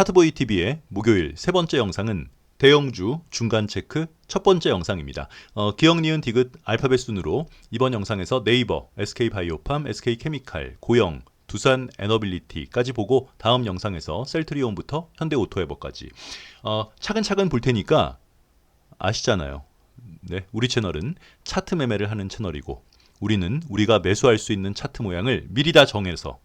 차트보이 TV의 목요일 세 번째 영상은 대형주 중간 체크 첫 번째 영상입니다. 어, 기억 니은 디귿 알파벳 순으로 이번 영상에서 네이버, SK바이오팜, SK케미칼, 고영, 두산 에너빌리티까지 보고 다음 영상에서 셀트리온부터 현대오토에버까지 어, 차근차근 볼 테니까 아시잖아요. 네, 우리 채널은 차트 매매를 하는 채널이고 우리는 우리가 매수할 수 있는 차트 모양을 미리 다 정해서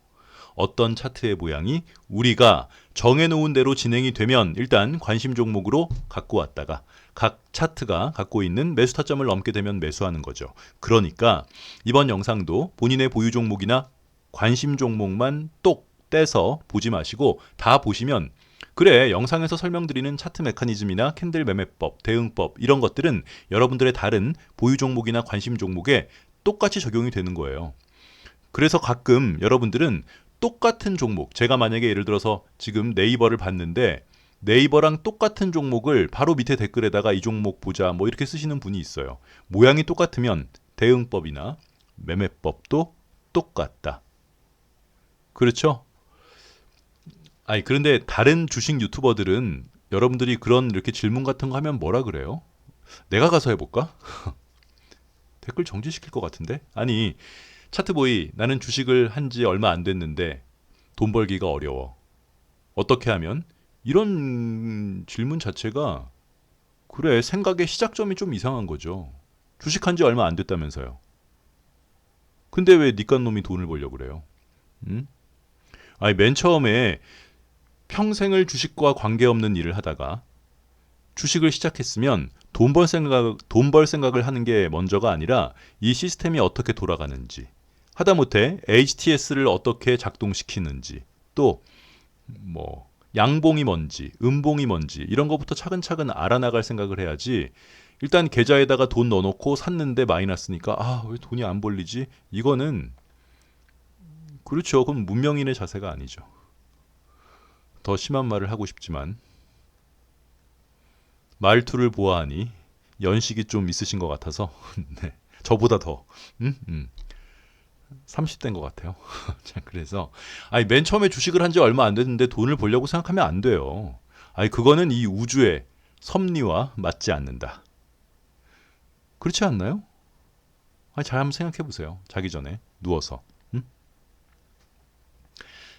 어떤 차트의 모양이 우리가 정해놓은 대로 진행이 되면 일단 관심 종목으로 갖고 왔다가 각 차트가 갖고 있는 매수 타점을 넘게 되면 매수하는 거죠. 그러니까 이번 영상도 본인의 보유 종목이나 관심 종목만 똑 떼서 보지 마시고 다 보시면 그래 영상에서 설명드리는 차트 메커니즘이나 캔들 매매법, 대응법 이런 것들은 여러분들의 다른 보유 종목이나 관심 종목에 똑같이 적용이 되는 거예요. 그래서 가끔 여러분들은 똑같은 종목, 제가 만약에 예를 들어서 지금 네이버를 봤는데 네이버랑 똑같은 종목을 바로 밑에 댓글에다가 이 종목 보자 뭐 이렇게 쓰시는 분이 있어요. 모양이 똑같으면 대응법이나 매매법도 똑같다. 그렇죠? 아니 그런데 다른 주식 유튜버들은 여러분들이 그런 이렇게 질문 같은 거 하면 뭐라 그래요? 내가 가서 해볼까? 댓글 정지시킬 것 같은데? 아니 차트보이 나는 주식을 한 지 얼마 안 됐는데 돈 벌기가 어려워. 어떻게 하면? 이런 질문 자체가 그래 생각의 시작점이 좀 이상한 거죠. 주식한 지 얼마 안 됐다면서요. 근데 왜 니깐 놈이 돈을 벌려고 그래요? 응? 아니 맨 처음에 평생을 주식과 관계없는 일을 하다가 주식을 시작했으면 돈 벌 생각 돈 벌 생각을 하는 게 먼저가 아니라 이 시스템이 어떻게 돌아가는지 하다못해 HTS를 어떻게 작동시키는지 또 뭐 양봉이 뭔지 음봉이 뭔지 이런 것부터 차근차근 알아나갈 생각을 해야지 일단 계좌에다가 돈 넣어놓고 샀는데 마이너스니까 아 왜 돈이 안 벌리지 이거는 그렇죠 그럼 문명인의 자세가 아니죠 더 심한 말을 하고 싶지만 말투를 보아하니 연식이 좀 있으신 것 같아서 네. 저보다 더 음? 음. 30대인 것 같아요. 자, 그래서 아니 맨 처음에 주식을 한 지 얼마 안 됐는데 돈을 벌려고 생각하면 안 돼요. 아니 그거는 이 우주의 섭리와 맞지 않는다. 그렇지 않나요? 아니 잘 한번 생각해 보세요. 자기 전에 누워서. 음?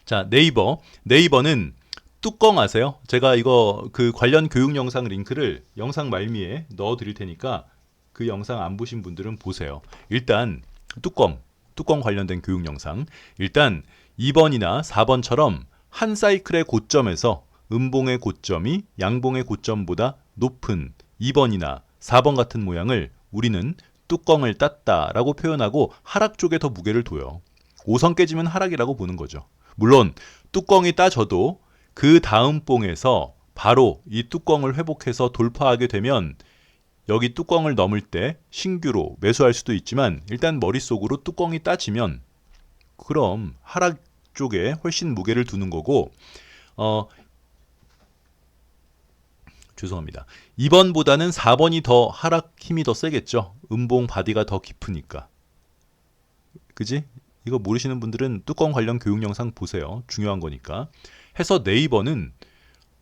자 네이버 네이버는 뚜껑 아세요? 제가 이거 그 관련 교육 영상 링크를 영상 말미에 넣어 드릴 테니까 그 영상 안 보신 분들은 보세요. 일단 뚜껑 뚜껑 관련된 교육 영상. 일단 2번이나 4번처럼 한 사이클의 고점에서 음봉의 고점이 양봉의 고점보다 높은 2번이나 4번 같은 모양을 우리는 뚜껑을 땄다라고 표현하고 하락 쪽에 더 무게를 둬요. 5선 깨지면 하락이라고 보는 거죠. 물론 뚜껑이 따져도 그 다음 봉에서 바로 이 뚜껑을 회복해서 돌파하게 되면 여기 뚜껑을 넘을 때 신규로 매수할 수도 있지만 일단 머릿속으로 뚜껑이 따지면 그럼 하락 쪽에 훨씬 무게를 두는 거고 어 죄송합니다. 2번보다는 4번이 더 하락 힘이 더 세겠죠. 음봉 바디가 더 깊으니까. 그지? 이거 모르시는 분들은 뚜껑 관련 교육 영상 보세요. 중요한 거니까. 해서 네이버는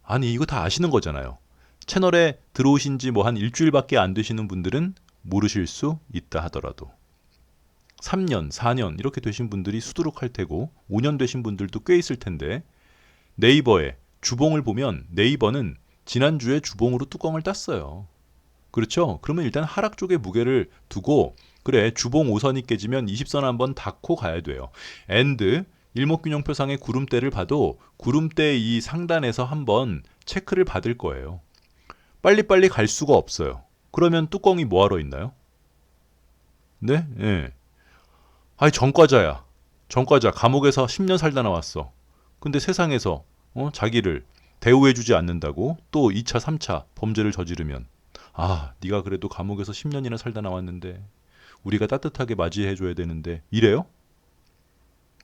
아니 이거 다 아시는 거잖아요. 채널에 들어오신 지 뭐 한 일주일밖에 안 되시는 분들은 모르실 수 있다 하더라도 3년, 4년 이렇게 되신 분들이 수두룩할 테고 5년 되신 분들도 꽤 있을 텐데 네이버에 주봉을 보면 네이버는 지난주에 주봉으로 뚜껑을 땄어요. 그렇죠? 그러면 일단 하락 쪽에 무게를 두고 그래 주봉 5선이 깨지면 20선 한번 닫고 가야 돼요. 엔드 일목균형표상의 구름대를 봐도 구름대 이 상단에서 한번 체크를 받을 거예요. 빨리빨리 갈 수가 없어요. 그러면 뚜껑이 뭐하러 있나요? 네? 예. 아니 전과자야. 전과자 감옥에서 10년 살다 나왔어. 근데 세상에서 어? 자기를 대우해주지 않는다고 또 2차, 3차 범죄를 저지르면 아, 네가 그래도 감옥에서 10년이나 살다 나왔는데 우리가 따뜻하게 맞이해줘야 되는데 이래요?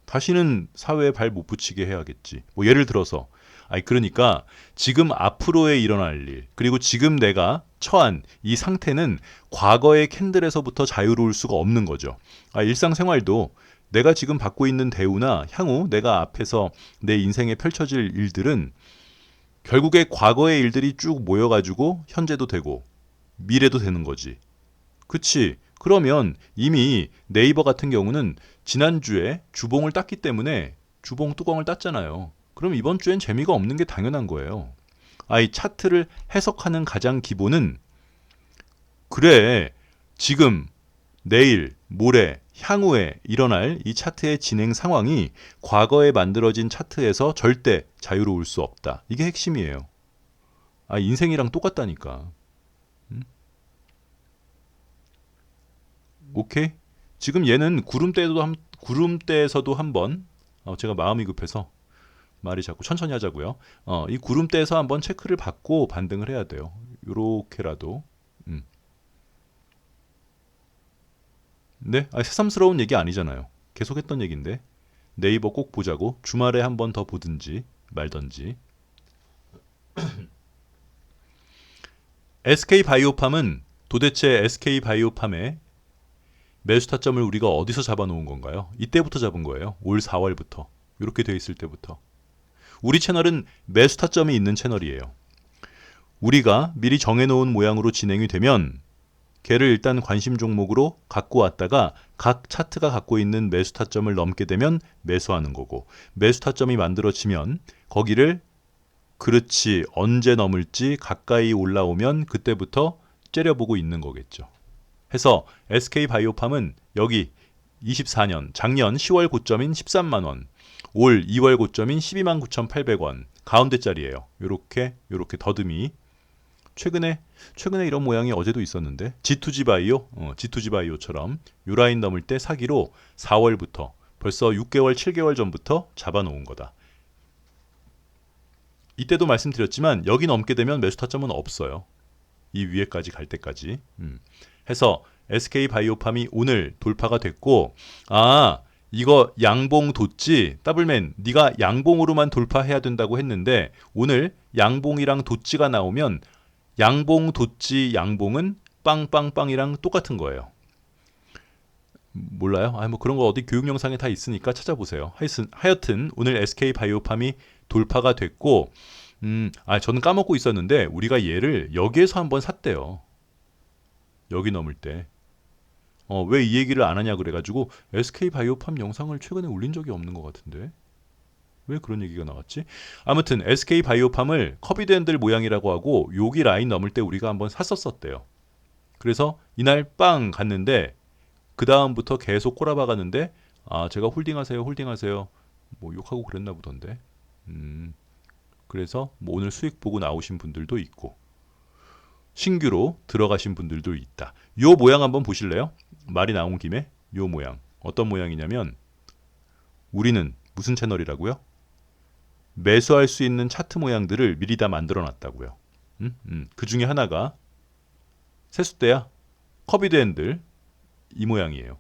다시는 사회에 발 못 붙이게 해야겠지. 뭐 예를 들어서 아니 그러니까 지금 앞으로에 일어날 일 그리고 지금 내가 처한 이 상태는 과거의 캔들에서부터 자유로울 수가 없는 거죠. 아, 일상생활도 내가 지금 받고 있는 대우나 향후 내가 앞에서 내 인생에 펼쳐질 일들은 결국에 과거의 일들이 쭉 모여가지고 현재도 되고 미래도 되는 거지. 그치? 그러면 이미 네이버 같은 경우는 지난주에 주봉을 땄기 때문에 주봉 뚜껑을 땄잖아요. 그럼 이번 주엔 재미가 없는 게 당연한 거예요. 아, 이 차트를 해석하는 가장 기본은 그래, 지금, 내일, 모레, 향후에 일어날 이 차트의 진행 상황이 과거에 만들어진 차트에서 절대 자유로울 수 없다. 이게 핵심이에요. 아, 인생이랑 똑같다니까. 음? 오케이? 지금 얘는 구름대도 한, 구름대에서도 한번 어, 제가 마음이 급해서 말이 자꾸 천천히 하자고요. 어, 이 구름대에서 한번 체크를 받고 반등을 해야 돼요. 요렇게라도. 음. 네, 아, 새삼스러운 얘기 아니잖아요. 계속했던 얘기인데 네이버 꼭 보자고 주말에 한번 더 보든지 말던지. SK 바이오팜은 도대체 SK 바이오팜의 매수 타점을 우리가 어디서 잡아놓은 건가요? 이때부터 잡은 거예요. 올 4월부터 이렇게 돼 있을 때부터. 우리 채널은 매수 타점이 있는 채널이에요. 우리가 미리 정해놓은 모양으로 진행이 되면 걔를 일단 관심 종목으로 갖고 왔다가 각 차트가 갖고 있는 매수 타점을 넘게 되면 매수하는 거고 매수 타점이 만들어지면 거기를 그렇지 언제 넘을지 가까이 올라오면 그때부터 째려보고 있는 거겠죠. 해서 SK 바이오팜은 여기 24년 작년 10월 고점인 13만 원, 올 2월 고점인 12만 9,800원 가운데 자리예요. 요렇게 요렇게 더듬이 최근에 최근에 이런 모양이 어제도 있었는데 G2G 바이오, 어, G2G 바이오처럼 요 라인 넘을 때 사기로 4월부터 벌써 6개월, 7개월 전부터 잡아놓은 거다. 이때도 말씀드렸지만 여기 넘게 되면 매수 타점은 없어요. 이 위에까지 갈 때까지. 음. 해서 SK 바이오팜이 오늘 돌파가 됐고 아 이거 양봉 돋지 더블맨 네가 양봉으로만 돌파해야 된다고 했는데 오늘 양봉이랑 돋지가 나오면 양봉 돋지 양봉은 빵빵빵이랑 똑같은 거예요. 몰라요? 아, 뭐 그런 거 어디 교육 영상에 다 있으니까 찾아보세요. 하여튼, 하여튼 오늘 SK 바이오팜이 돌파가 됐고, 음, 아 저는 까먹고 있었는데 우리가 얘를 여기에서 한번 샀대요. 여기 넘을 때. 어, 왜 이 얘기를 안 하냐 그래가지고 SK 바이오팜 영상을 최근에 올린 적이 없는 것 같은데. 왜 그런 얘기가 나왔지? 아무튼 SK 바이오팜을 커비드핸들 모양이라고 하고 여기 라인 넘을 때 우리가 한번 샀었었대요. 그래서 이날 빵 갔는데 그 다음부터 계속 꼬라박았는데 아 제가 홀딩하세요 홀딩하세요 뭐 욕하고 그랬나 보던데 음 그래서 뭐 오늘 수익 보고 나오신 분들도 있고 신규로 들어가신 분들도 있다. 요 모양 한번 보실래요? 말이 나온 김에 요 모양 어떤 모양이냐면 우리는 무슨 채널이라고요? 매수할 수 있는 차트 모양들을 미리 다 만들어 놨다고요. 음? 음. 그 중에 하나가 세숫대야 커비드 핸들 이 모양이에요.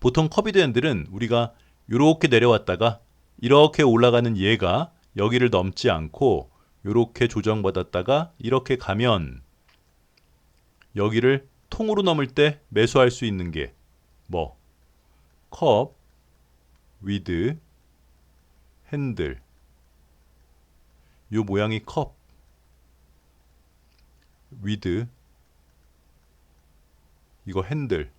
보통 커비드 핸들은 우리가 이렇게 내려왔다가 이렇게 올라가는 얘가 여기를 넘지 않고 이렇게 조정받았다가 이렇게 가면 여기를 통으로 넘을 때 매수할 수 있는 게 뭐? 컵, 위드, 핸들 요 모양이 컵, 위드 이거 핸들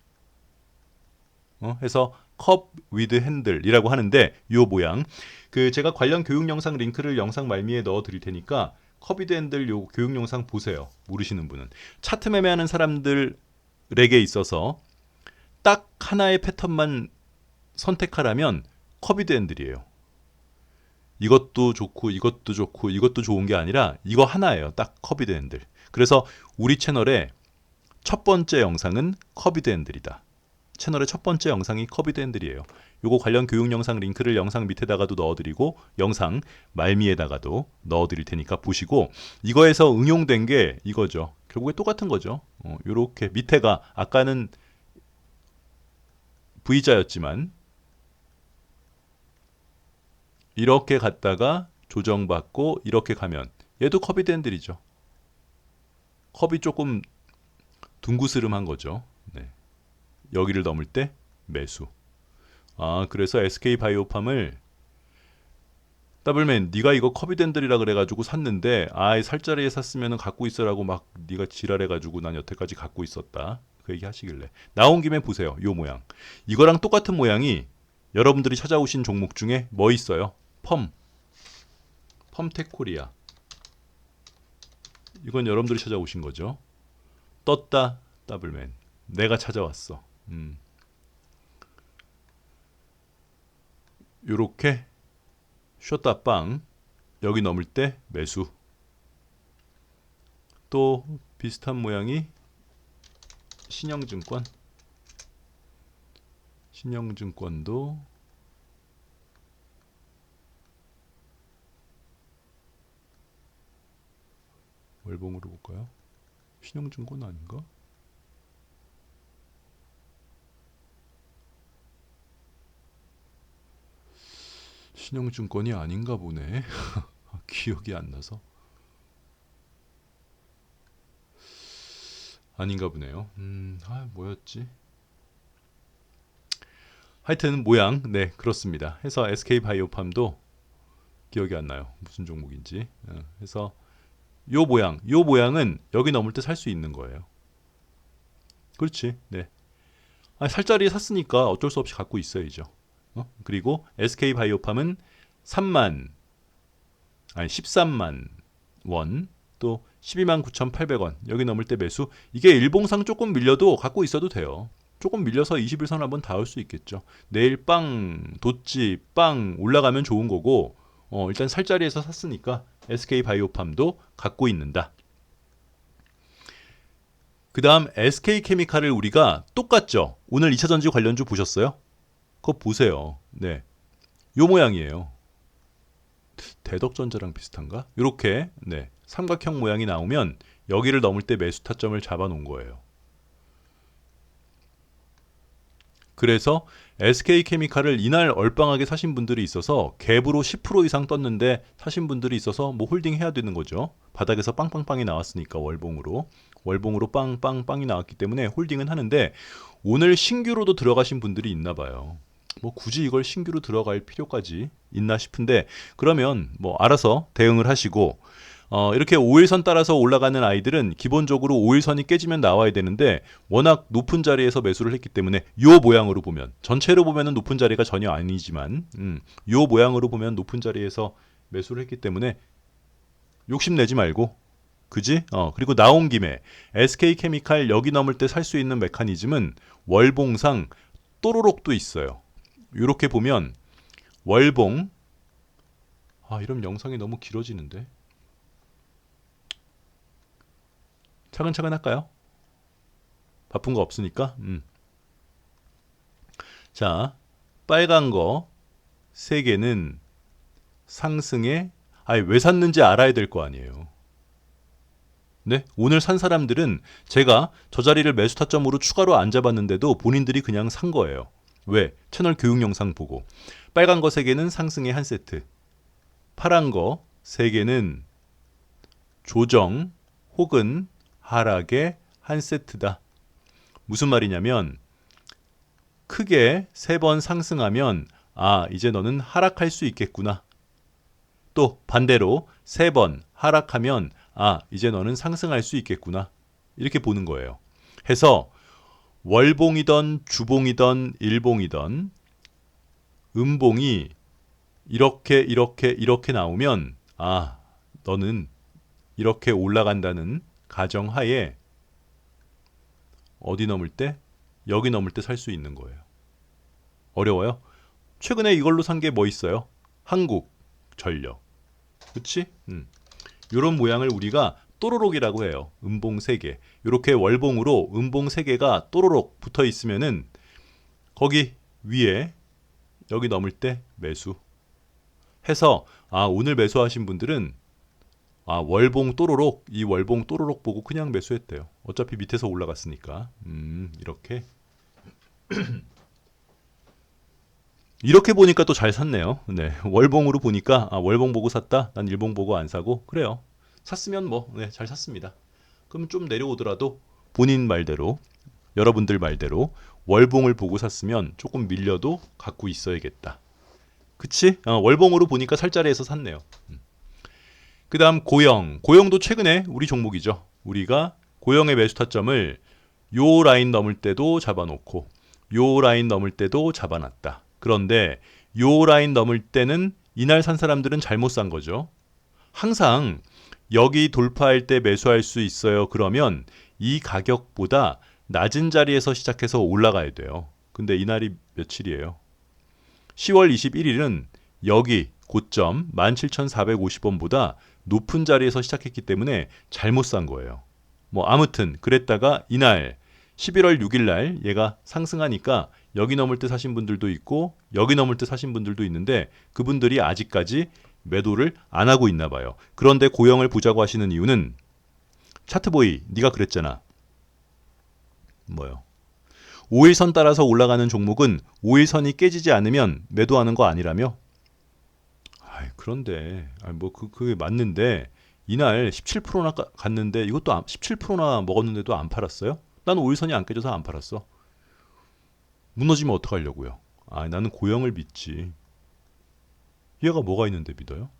어? 해서 컵 위드 핸들이라고 하는데 요 모양. 그 제가 관련 교육 영상 링크를 영상 말미에 넣어 드릴 테니까 컵 위드 핸들 요 교육 영상 보세요. 모르시는 분은. 차트 매매하는 사람들에게 있어서 딱 하나의 패턴만 선택하라면 컵 위드 핸들이에요. 이것도 좋고 이것도 좋고 이것도 좋은 게 아니라 이거 하나예요. 딱 컵 위드 핸들 그래서 우리 채널에 첫 번째 영상은 커비드 핸들이다. 채널의 첫 번째 영상이 커비드 핸들이에요. 요거 관련 교육 영상 링크를 영상 밑에다가도 넣어드리고 영상 말미에다가도 넣어드릴 테니까 보시고 이거에서 응용된 게 이거죠. 결국에 똑같은 거죠. 어, 요렇게 밑에가 아까는 V자였지만 이렇게 갔다가 조정받고 이렇게 가면 얘도 커비드 핸들이죠. 컵이 조금 둥구스름한 거죠. 네. 여기를 넘을 때 매수. 아, 그래서 SK 바이오팜을 더블맨 네가 이거 커비댄들이라 그래가지고 샀는데 아이 살자리에 샀으면 갖고 있어라고 막 네가 지랄해가지고 난 여태까지 갖고 있었다. 그 얘기 하시길래. 나온 김에 보세요 요 모양. 이거랑 똑같은 모양이 여러분들이 찾아오신 종목 중에 뭐 있어요? 펌. 펌텍코리아. 이건 여러분들이 찾아오신 거죠? 떴다 더블맨. 내가 찾아왔어 음. 요렇게 쉬었다 빵 여기 넘을 때 매수 또 비슷한 모양이 신영증권 신영증권도 월봉으로 볼까요? 신영증권 아닌가? 신영증권이 아닌가 보네. 기억이 안 나서. 아닌가 보네요. 음, 아, 뭐였지? 하여튼 모양, 네, 그렇습니다. 해서 SK 바이오팜도 기억이 안 나요. 무슨 종목인지. 어, 해서 요 모양, 요 모양은 여기 넘을 때 살 수 있는 거예요. 그렇지, 네. 아, 살 자리에 샀으니까 어쩔 수 없이 갖고 있어야죠. 어? 그리고 SK 바이오팜은 3만 아니 13만 원 또 12만 9,800원 여기 넘을 때 매수 이게 일봉상 조금 밀려도 갖고 있어도 돼요. 조금 밀려서 21선 한번 닿을 수 있겠죠. 내일 빵 돋지 빵 올라가면 좋은 거고 어, 일단 살 자리에서 샀으니까 SK 바이오팜도 갖고 있는다. 그 다음 SK 케미칼을 우리가 똑같죠. 오늘 2차 전지 관련주 보셨어요? 그거 보세요. 네. 요 모양이에요. 대덕전자랑 비슷한가? 이렇게 네. 삼각형 모양이 나오면 여기를 넘을 때 매수 타점을 잡아 놓은 거예요. 그래서 SK 케미칼을 이날 얼빵하게 사신 분들이 있어서 갭으로 10% 이상 떴는데 사신 분들이 있어서 뭐 홀딩 해야 되는 거죠. 바닥에서 빵빵빵이 나왔으니까 월봉으로 월봉으로 빵빵빵이 나왔기 때문에 홀딩은 하는데 오늘 신규로도 들어가신 분들이 있나 봐요. 뭐 굳이 이걸 신규로 들어갈 필요까지 있나 싶은데 그러면 뭐 알아서 대응을 하시고 어, 이렇게 5일선 따라서 올라가는 아이들은 기본적으로 5일선이 깨지면 나와야 되는데 워낙 높은 자리에서 매수를 했기 때문에 요 모양으로 보면 전체로 보면은 높은 자리가 전혀 아니지만 음, 요 모양으로 보면 높은 자리에서 매수를 했기 때문에 욕심내지 말고 그지? 어, 그리고 나온 김에 SK 케미칼 여기 넘을 때 살 수 있는 메커니즘은 월봉상 또로록도 있어요. 이렇게 보면 월봉 아 이런 영상이 너무 길어지는데 차근차근 할까요? 바쁜 거 없으니까 음. 자 빨간 거세 개는 상승에 아니 왜 샀는지 알아야 될 거 아니에요. 네, 오늘 산 사람들은 제가 저 자리를 매수 타점으로 추가로 안 잡았는데도 본인들이 그냥 산 거예요. 왜? 채널 교육 영상 보고. 빨간 거 3개는 상승의 한 세트. 파란 거 3개는 조정 혹은 하락의 한 세트다. 무슨 말이냐면 크게 세 번 상승하면 아, 이제 너는 하락할 수 있겠구나. 또 반대로 세 번 하락하면 아, 이제 너는 상승할 수 있겠구나. 이렇게 보는 거예요. 해서 월봉이던 주봉이던 일봉이던 음봉이 이렇게 이렇게 이렇게 나오면 아 너는 이렇게 올라간다는 가정하에 어디 넘을 때 여기 넘을 때 살 수 있는 거예요. 어려워요? 최근에 이걸로 산 게 뭐 있어요? 한국 전력. 그치? 음. 요런 모양을 우리가 또로록이라고 해요. 음봉 3개. 이렇게 월봉으로 음봉 3개가 또로록 붙어 있으면은 거기 위에 여기 넘을 때 매수. 해서 아, 오늘 매수하신 분들은 아, 월봉 또로록 이 월봉 또로록 보고 그냥 매수했대요. 어차피 밑에서 올라갔으니까. 음, 이렇게 이렇게 보니까 또 잘 샀네요. 네. 월봉으로 보니까 아, 월봉 보고 샀다. 난 일봉 보고 안 사고. 그래요. 샀으면 뭐, 네, 잘 샀습니다. 그럼 좀 내려오더라도 본인 말대로, 여러분들 말대로 월봉을 보고 샀으면 조금 밀려도 갖고 있어야겠다. 그치? 어, 월봉으로 보니까 살자리에서 샀네요. 그 다음 고영. 고영도 최근에 우리 종목이죠. 우리가 고영의 매수 타점을 요 라인 넘을 때도 잡아놓고 요 라인 넘을 때도 잡아놨다. 그런데 요 라인 넘을 때는 이날 산 사람들은 잘못 산 거죠. 항상 여기 돌파할 때 매수할 수 있어요. 그러면 이 가격보다 낮은 자리에서 시작해서 올라가야 돼요. 근데 이날이 며칠이에요? 10월 21일은 여기 고점 17,450원보다 높은 자리에서 시작했기 때문에 잘못 산 거예요. 뭐 아무튼 그랬다가 이날 11월 6일 날 얘가 상승하니까 여기 넘을 때 사신 분들도 있고 여기 넘을 때 사신 분들도 있는데 그분들이 아직까지 매도를 안 하고 있나 봐요. 그런데 고영을 보자고 하시는 이유는 차트보이 네가 그랬잖아. 뭐요? 5일선 따라서 올라가는 종목은 5일선이 깨지지 않으면 매도하는 거 아니라며? 아이, 그런데 뭐 그, 그게 맞는데 이날 17%나 가- 갔는데 이것도 안- 17%나 먹었는데도 안 팔았어요? 난 5일선이 안 깨져서 안 팔았어. 무너지면 어떡하려고요? 아, 나는 고영을 믿지. 얘가 뭐가 있는데 믿어요?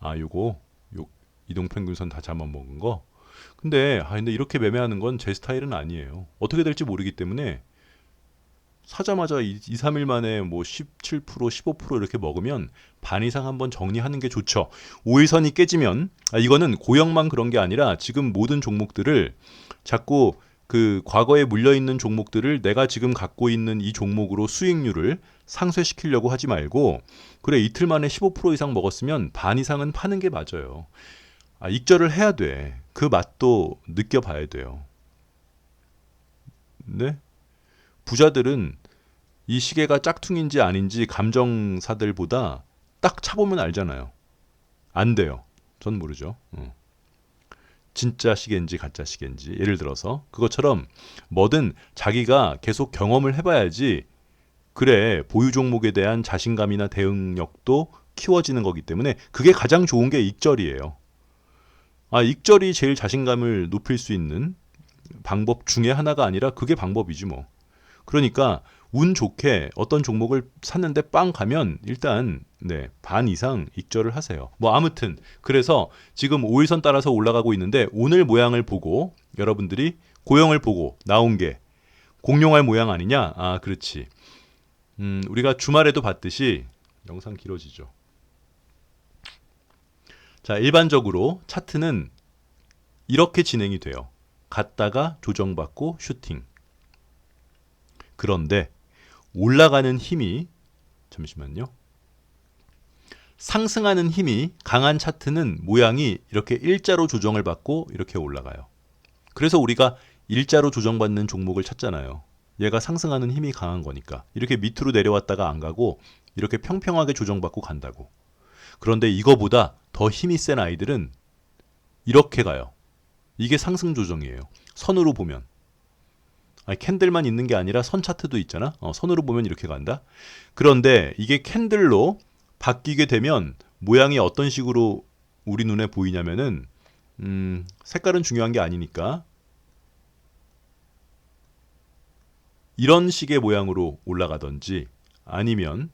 아, 요거 요 이동평균선 다 잡아먹은 거. 근데 아 근데 이렇게 매매하는 건 제 스타일은 아니에요. 어떻게 될지 모르기 때문에 사자마자 2, 3일 만에 뭐 17%, 15% 이렇게 먹으면 반 이상 한번 정리하는 게 좋죠. 5일선이 깨지면 아 이거는 고영만 그런 게 아니라 지금 모든 종목들을 자꾸 그 과거에 물려 있는 종목들을 내가 지금 갖고 있는 이 종목으로 수익률을 상쇄시키려고 하지 말고 그래 이틀 만에 15% 이상 먹었으면 반 이상은 파는 게 맞아요. 아, 익절을 해야 돼. 그 맛도 느껴봐야 돼요. 네? 부자들은 이 시계가 짝퉁인지 아닌지 감정사들보다 딱 차보면 알잖아요. 안 돼요. 전 모르죠. 어. 진짜 시계인지 가짜 시계인지 예를 들어서 그것처럼 뭐든 자기가 계속 경험을 해봐야지 그래 보유 종목에 대한 자신감이나 대응력도 키워지는 거기 때문에 그게 가장 좋은 게 익절이에요. 아 익절이 제일 자신감을 높일 수 있는 방법 중에 하나가 아니라 그게 방법이지 뭐. 그러니까 운 좋게 어떤 종목을 샀는데 빵 가면 일단 네, 반 이상 익절을 하세요. 뭐 아무튼 그래서 지금 5일선 따라서 올라가고 있는데 오늘 모양을 보고 여러분들이 고영을 보고 나온 게 공룡할 모양 아니냐? 아, 그렇지. 음, 우리가 주말에도 봤듯이 영상 길어지죠. 자, 일반적으로 차트는 이렇게 진행이 돼요. 갔다가 조정받고 슈팅. 그런데 올라가는 힘이 잠시만요. 상승하는 힘이 강한 차트는 모양이 이렇게 일자로 조정을 받고 이렇게 올라가요. 그래서 우리가 일자로 조정받는 종목을 찾잖아요. 얘가 상승하는 힘이 강한 거니까. 이렇게 밑으로 내려왔다가 안 가고 이렇게 평평하게 조정받고 간다고. 그런데 이거보다 더 힘이 센 아이들은 이렇게 가요. 이게 상승 조정이에요. 선으로 보면. 캔들만 있는 게 아니라 선 차트도 있잖아. 어, 선으로 보면 이렇게 간다. 그런데 이게 캔들로 바뀌게 되면 모양이 어떤 식으로 우리 눈에 보이냐면은 음, 색깔은 중요한 게 아니니까 이런 식의 모양으로 올라가든지 아니면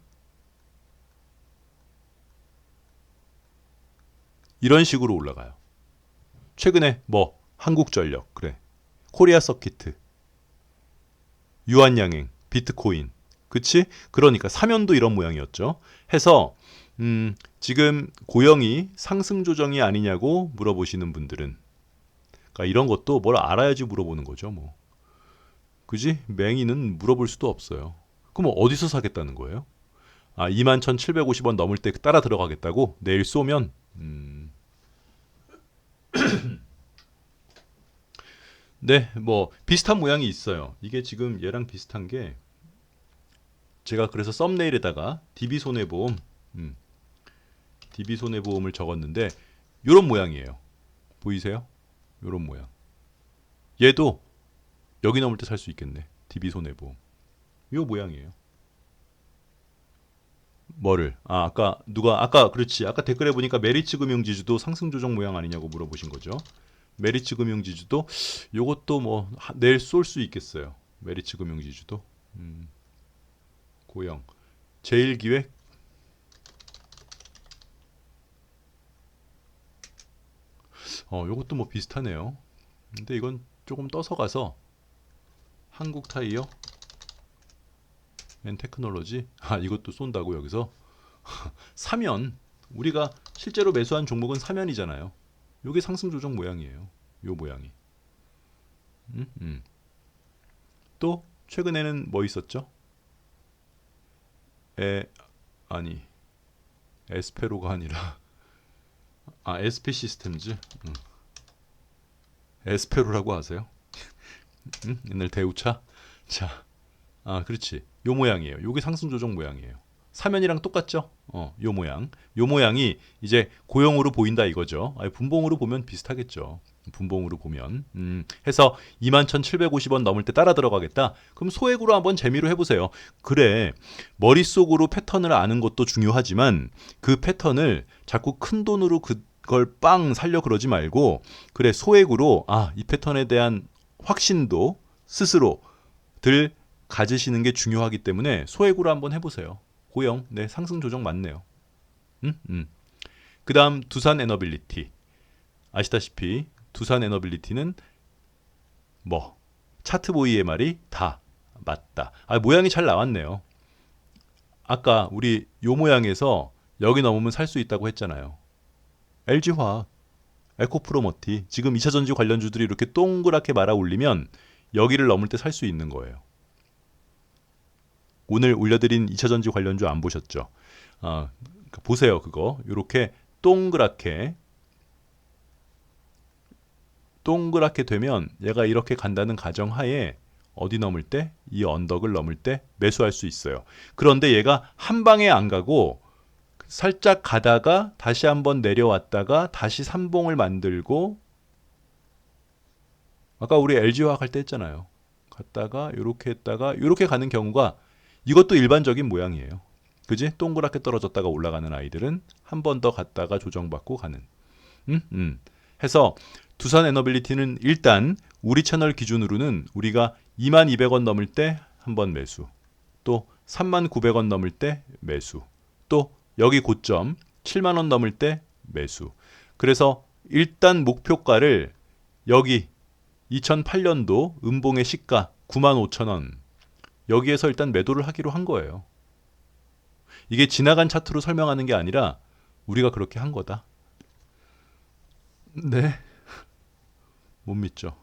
이런 식으로 올라가요. 최근에 뭐 한국전력 그래 코리아 서키트 유한양행 비트코인 그치? 그러니까 사면도 이런 모양이었죠. 해서 음, 지금 고영이 상승 조정이 아니냐고 물어보시는 분들은 그러니까 이런 것도 뭘 알아야지 물어보는 거죠, 뭐. 그지? 맹이는 물어볼 수도 없어요. 그럼 어디서 사겠다는 거예요? 아, 21,750원 넘을 때 따라 들어가겠다고? 내일 쏘면 음. 네, 뭐 비슷한 모양이 있어요. 이게 지금 얘랑 비슷한 게 제가 그래서 썸네일에다가 DB 손해보험, 음, DB 손해보험을 적었는데 이런 모양이에요. 보이세요? 이런 모양. 얘도 여기 넘을 때 살 수 있겠네. DB 손해보험. 이 모양이에요. 뭐를? 아, 아까 누가 아까 그렇지. 아까 댓글에 보니까 메리츠 금융지주도 상승 조정 모양 아니냐고 물어보신 거죠. 메리츠 금융지주도 요것도 뭐 내일 쏠 수 있겠어요. 메리츠 금융지주도. 음, 고영. 제일기획? 어 요것도 뭐 비슷하네요. 근데 이건 조금 떠서 가서 한국타이어 엔 테크놀로지? 아 이것도 쏜다고 여기서? 사면. 우리가 실제로 매수한 종목은 사면이잖아요. 요게 상승 조정 모양이에요. 요 모양이. 음, 음. 또 최근에는 뭐 있었죠? 에 아니 에스페로가 아니라 아 SP 시스템즈 음. 에스페로라고 아세요? 음? 옛날 대우차 자, 아 그렇지 요 모양이에요. 요게 상승 조정 모양이에요. 사면이랑 똑같죠? 어, 요 모양. 요 모양이 이제 고형으로 보인다 이거죠. 아니, 분봉으로 보면 비슷하겠죠. 분봉으로 보면. 음, 해서 21,750원 넘을 때 따라 들어가겠다. 그럼 소액으로 한번 재미로 해보세요. 그래, 머릿속으로 패턴을 아는 것도 중요하지만 그 패턴을 자꾸 큰 돈으로 그걸 빵 살려 그러지 말고 그래, 소액으로 아, 이 패턴에 대한 확신도 스스로 들 가지시는 게 중요하기 때문에 소액으로 한번 해보세요. 고영, 네 상승 조정 맞네요. 음, 음. 그다음 두산 에너빌리티 아시다시피 두산 에너빌리티는 뭐 차트 보이의 말이 다 맞다. 아 모양이 잘 나왔네요. 아까 우리 요 모양에서 여기 넘으면 살 수 있다고 했잖아요. LG화학, 에코프로머티 지금 2차 전지 관련주들이 이렇게 동그랗게 말아 올리면 여기를 넘을 때 살 수 있는 거예요. 오늘 올려드린 2차 전지 관련주 안 보셨죠? 아, 보세요 그거 이렇게 동그랗게 동그랗게 되면 얘가 이렇게 간다는 가정하에 어디 넘을 때 이 언덕을 넘을 때 매수할 수 있어요. 그런데 얘가 한 방에 안 가고 살짝 가다가 다시 한번 내려왔다가 다시 삼봉을 만들고 아까 우리 LG화학 할 때 했잖아요. 갔다가 이렇게 했다가 이렇게 가는 경우가 이것도 일반적인 모양이에요. 그지? 동그랗게 떨어졌다가 올라가는 아이들은 한 번 더 갔다가 조정받고 가는. 음, 음. 해서 두산 에너빌리티는 일단 우리 채널 기준으로는 우리가 2만200원 넘을 때 한 번 매수. 또 3만 900원 넘을 때 매수. 또 여기 고점 7만 원 넘을 때 매수. 그래서 일단 목표가를 여기 2008년도 음봉의 시가 9만 5천 원 여기에서 일단 매도를 하기로 한 거예요. 이게 지나간 차트로 설명하는 게 아니라 우리가 그렇게 한 거다. 네. 못 믿죠.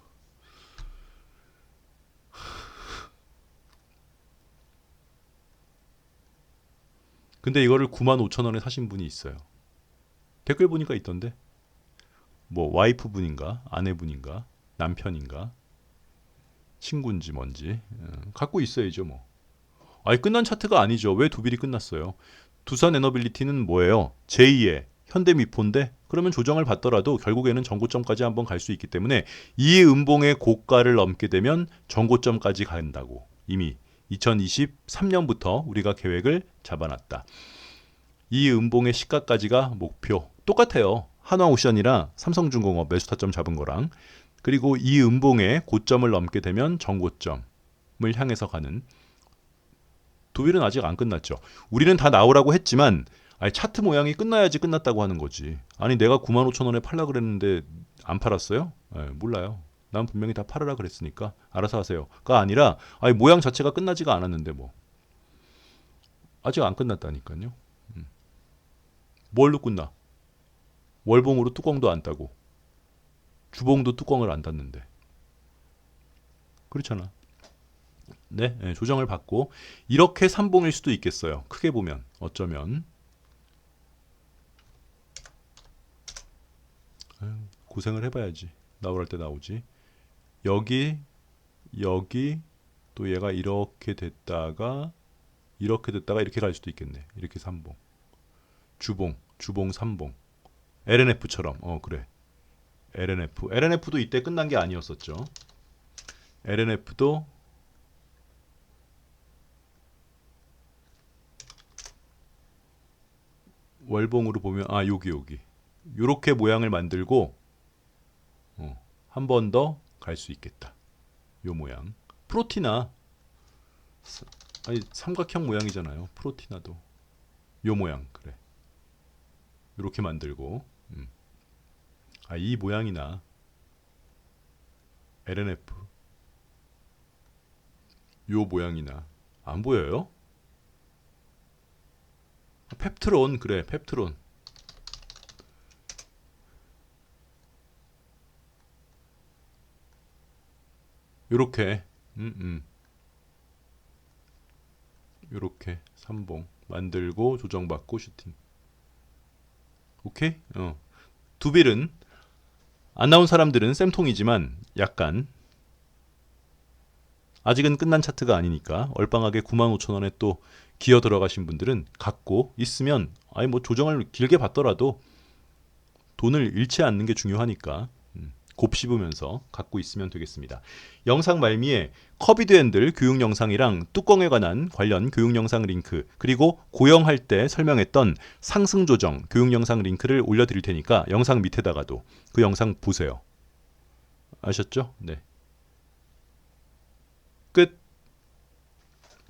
근데 이거를 9만 5천 원에 사신 분이 있어요. 댓글 보니까 있던데. 뭐 와이프 분인가, 아내분인가, 남편인가, 친구인지 뭔지 어, 갖고 있어야죠 뭐. 아니 끝난 차트가 아니죠. 왜 두빌이 끝났어요? 두산 에너빌리티는 뭐예요? 제2의 현대미포인데 그러면 조정을 받더라도 결국에는 전고점까지 한번 갈 수 있기 때문에 이 음봉의 고가를 넘게 되면 전고점까지 간다고 이미 2023년부터 우리가 계획을 잡아놨다. 이 음봉의 시가까지가 목표 똑같아요. 한화오션이랑 삼성중공업 매수타점 잡은 거랑 그리고 이 음봉의 고점을 넘게 되면 정고점을 향해서 가는 도일은 아직 안 끝났죠. 우리는 다 나오라고 했지만 아니 차트 모양이 끝나야지 끝났다고 하는 거지. 아니 내가 9만 5천 원에 팔라 그랬는데 안 팔았어요? 예, 몰라요. 난 분명히 다 팔으라 그랬으니까 알아서 하세요.가 아니라 아니 모양 자체가 끝나지가 않았는데 뭐 아직 안 끝났다니까요. 음. 뭘로 끝나? 월봉으로 뚜껑도 안 따고 주봉도 뚜껑을 안 닫는데 그렇잖아. 네, 네, 조정을 받고 이렇게 삼봉일 수도 있겠어요. 크게 보면 어쩌면 고생을 해봐야지 나오랄 때 나오지. 여기 여기 또 얘가 이렇게 됐다가 이렇게 됐다가 이렇게 갈 수도 있겠네. 이렇게 삼봉 주봉 주봉 삼봉 LNF처럼 어 그래 LNF LNF도 이때 끝난 게 아니었었죠. LNF도 월봉으로 보면 아 여기 여기 요렇게 모양을 만들고 어, 한 번 더 갈 수 있겠다. 요 모양 프로티나 사- 아니 삼각형 모양이잖아요. 프로티나도 요 모양 그래. 요렇게 만들고 음. 아, 이 모양이나 LNF 요 모양이나 안 보여요? 아, 펩트론 그래 펩트론 요렇게 음, 음. 요렇게 삼봉 만들고 조정받고 슈팅 오케이? 어. 두빌은 안 나온 사람들은 쌤통이지만 약간 아직은 끝난 차트가 아니니까 얼빵하게 95,000원에 또 기어 들어가신 분들은 갖고 있으면 아니 뭐 조정을 길게 받더라도 돈을 잃지 않는 게 중요하니까 음, 곱씹으면서 갖고 있으면 되겠습니다. 영상 말미에 커비드 핸들 교육 영상이랑 뚜껑에 관한 관련 교육 영상 링크 그리고 고영할 때 설명했던 상승 조정 교육 영상 링크를 올려드릴 테니까 영상 밑에다가도 그 영상 보세요. 아셨죠? 네. 끝.